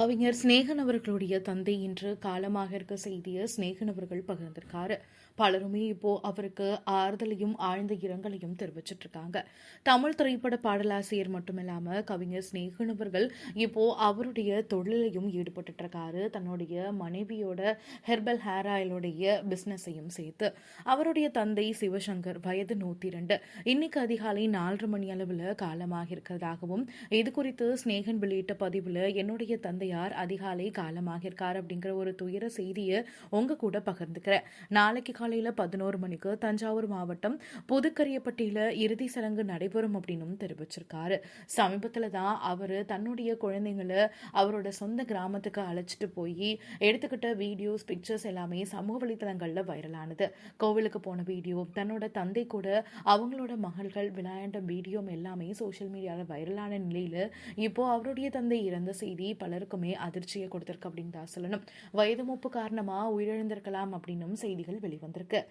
கவிஞர் சிநேகன் அவர்களுடைய தந்தை இன்று காலமாக இருக்க செய்திய சிநேகன் அவர்கள் பகிர்ந்திருக்காரு. பலருமே இப்போ அவருக்கு ஆறுதலையும் ஆழ்ந்த இரங்கலையும் தெரிவிச்சிட்டு இருக்காங்க தமிழ் திரைப்பட பாடலாசிரியர் மட்டுமில்லாம கவிஞர் சிநேகன் அவர்கள் இப்போ அவருடைய தொழிலையும் ஈடுபட்டு இருக்காரு தன்னுடைய மனைவியோட ஹெர்பல் ஹேர் ஆயிலுடைய பிசினஸையும் சேர்த்து. அவருடைய தந்தை சிவசங்கர் வயது நூத்தி ரெண்டு. இன்னைக்கு அதிகாலை நாலரை மணி அளவில் காலமாக இருக்கிறதாகவும் இது குறித்து ஸ்நேகன் வெளியிட்ட பதிவில் என்னுடைய தந்தை தந்தையார் அதிகாலை காலமாக இருக்கார் அப்படிங்கிற ஒரு துயர செய்தியை உங்க கூட பகிர்ந்துக்கிறேன். நாளைக்கு காலையில பதினோரு மணிக்கு தஞ்சாவூர் மாவட்டம் புதுக்கரியப்பட்டியில இறுதி சடங்கு நடைபெறும் அப்படின்னு தெரிவிச்சிருக்காரு. சமீபத்தில் தான் அவர் தன்னுடைய குழந்தைங்களை அவரோட சொந்த கிராமத்துக்கு அழைச்சிட்டு போய் எடுத்துக்கிட்ட வீடியோஸ் பிக்சர்ஸ் எல்லாமே சமூக வலைத்தளங்களில் வைரலானது. கோவிலுக்கு போன வீடியோ தன்னோட தந்தை கூட அவங்களோட மகள்கள் விளையாண்ட வீடியோ எல்லாமே சோஷியல் மீடியாவில் வைரலான நிலையில் இப்போ அவருடைய தந்தை இறந்த செய்தி பலருக்கும் அதிர்ச்சியை கொடுத்திருக்கு அப்படின்னு தான் சொல்லணும். வயது மூப்பு காரணமாக உயிரிழந்திருக்கலாம் அப்படின்னும் செய்திகள் வெளிவந்திருக்கு.